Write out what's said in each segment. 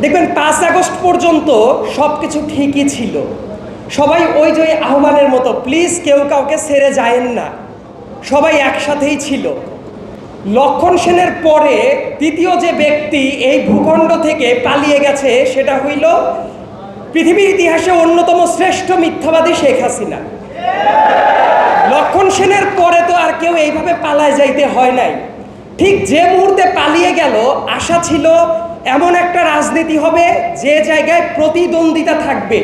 দেখবেন পাঁচ আগস্ট পর্যন্ত সব কিছু ঠিকই ছিল। সবাই ওই যে আহ্বানের মতো, প্লিজ কেউ কাউকে ছেড়ে যায়েন না। সবাই একসাথেই ছিল। লক্ষণ সেনের পরে দ্বিতীয় যে ব্যক্তি এই ভূখণ্ড থেকে পালিয়ে গেছে, সেটা হইল পৃথিবীর ইতিহাসে অন্যতম শ্রেষ্ঠ মিথ্যাবাদী শেখ হাসিনা। লক্ষণ সেনের পরে তো আর কেউ এইভাবে পালায় যাইতে হয় নাই। ঠিক যে মুহূর্তে পালিয়ে গেল, আশা ছিল এমন একটা রাজনীতি হবে যে জায়গায় প্রতিদ্বন্দ্বিতা থাকবে,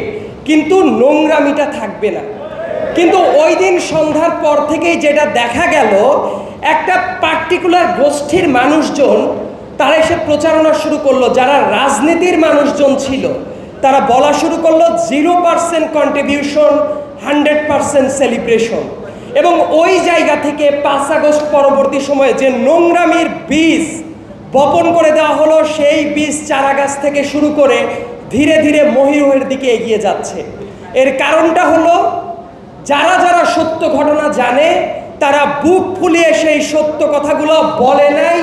কিন্তু নোংরামিটা থাকবে না। কিন্তু ওই দিন সন্ধ্যার পর থেকেই যেটা দেখা গেল, একটা পার্টিকুলার গোষ্ঠীর মানুষজন, তারা এসে প্রচারণা শুরু করল। যারা রাজনীতির মানুষজন ছিল, তারা বলা শুরু করল zero percent contribution hundred percent celebration এবং ওই জায়গা থেকে পাঁচ আগস্ট পরবর্তী সময়ে যে নোংরামির বীজ বপন করে দেওয়া হলো সেই বীজ চারা গাছ থেকে শুরু করে ধীরে ধীরে মহিরুহের দিকে এগিয়ে যাচ্ছে। এর কারণটা হলো যারা যারা সত্য ঘটনা জানে, তারা বুক ফুলিয়ে সেই সত্য কথাগুলো বলে নাই,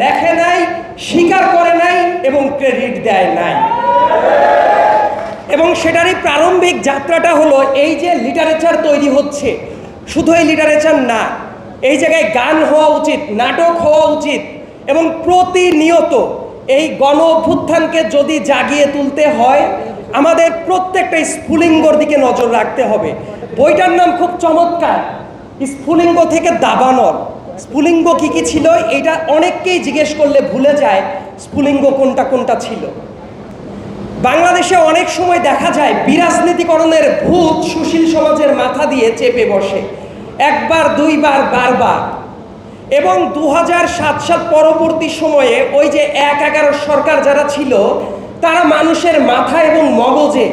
লেখে নাই, স্বীকার করে নাই এবং ক্রেডিট দেয় নাই। এবং সেটারই প্রারম্ভিক যাত্রাটা হলো এই যে লিটারেচার তৈরি হচ্ছে। শুধু এই লিটারেচার না, এই জায়গায় গান হওয়া উচিত, নাটক হওয়া উচিত এবং প্রতিনিয়ত এই গণ অভ্যুত্থানকে যদি জাগিয়ে তুলতে হয়, আমাদের প্রত্যেকটা স্ফুলিঙ্গর দিকে নজর রাখতে হবে। বইটার নাম খুব চমৎকার, স্ফুলিঙ্গ থেকে দাবানল। স্ফুলিঙ্গ কি কি ছিল এটা অনেককেই জিজ্ঞেস করলে ভুলে যায় স্ফুলিঙ্গ কোনটা কোনটা ছিল। বাংলাদেশে অনেক সময় দেখা যায় বিরাজনীতিকরণের ভূত সুশীল সমাজের মাথা দিয়ে চেপে বসে। একবার, দুইবার, বারবার। এবং দু সাল পরবর্তী সময়ে ওই যে এক এগারো সরকার যারা ছিল, তারা মানুষের মাথা এবং মগজে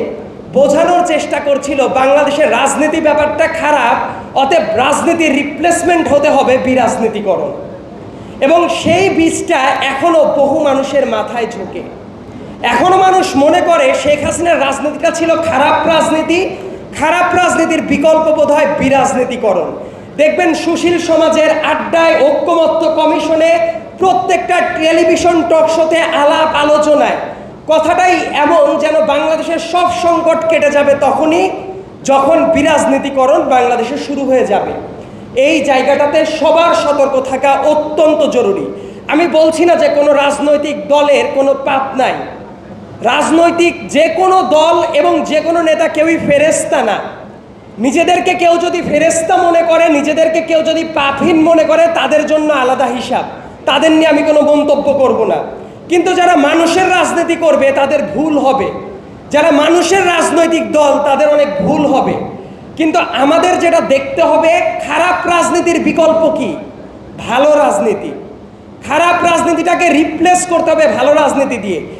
বোঝানোর চেষ্টা করছিল বাংলাদেশের রাজনীতি ব্যাপারটা খারাপ, অতএব রাজনীতির রিপ্লেসমেন্ট হতে হবে বিরাজনীতিকরণ। এবং সেই বীজটা এখনও বহু মানুষের মাথায় ঝোঁকে। এখনও মানুষ মনে করে শেখ হাসিনার রাজনীতিটা ছিল খারাপ রাজনীতি, খারাপ রাজনীতির বিকল্প বোধ হয় বিরাজনীতিকরণ। দেখবেন সুশীল সমাজের আড্ডায় ঐক্যমত্য কমিশনে প্রত্যেকটা টেলিভিশন টক শোতে আলাপ আলোচনায়। কথাটাই এমন যেন বাংলাদেশের সব সংকট কেটে যাবে তখনই, যখন বিরাজনীতিকরণ বাংলাদেশে শুরু হয়ে যাবে। এই জায়গাটাতে সবার সতর্ক থাকা অত্যন্ত জরুরি। আমি বলছি না যে কোনো রাজনৈতিক দলের কোনো পাপ নাই। রাজনৈতিক যে কোনো দল এবং যে কোনো নেতা কেউই ফেরেস্তা না। নিজেদেরকে কেউ যদি ফেরেস্তা মনে করে, নিজেদেরকে কেউ যদি পাপহীন মনে করে, তাদের জন্য আলাদা হিসাব। তাদের নিয়ে আমি কোনো মন্তব্য করব না। কিন্তু যারা মানুষের রাজনীতি করবে, তাদের ভুল হবে। যারা মানুষের রাজনৈতিক দল, তাদের অনেক ভুল হবে। কিন্তু আমাদের যেটা দেখতে হবে, খারাপ রাজনীতির বিকল্প কি? ভালো রাজনীতি। খারাপ রাজনীতিটাকে রিপ্লেস করতে হবে ভালো রাজনীতি দিয়ে।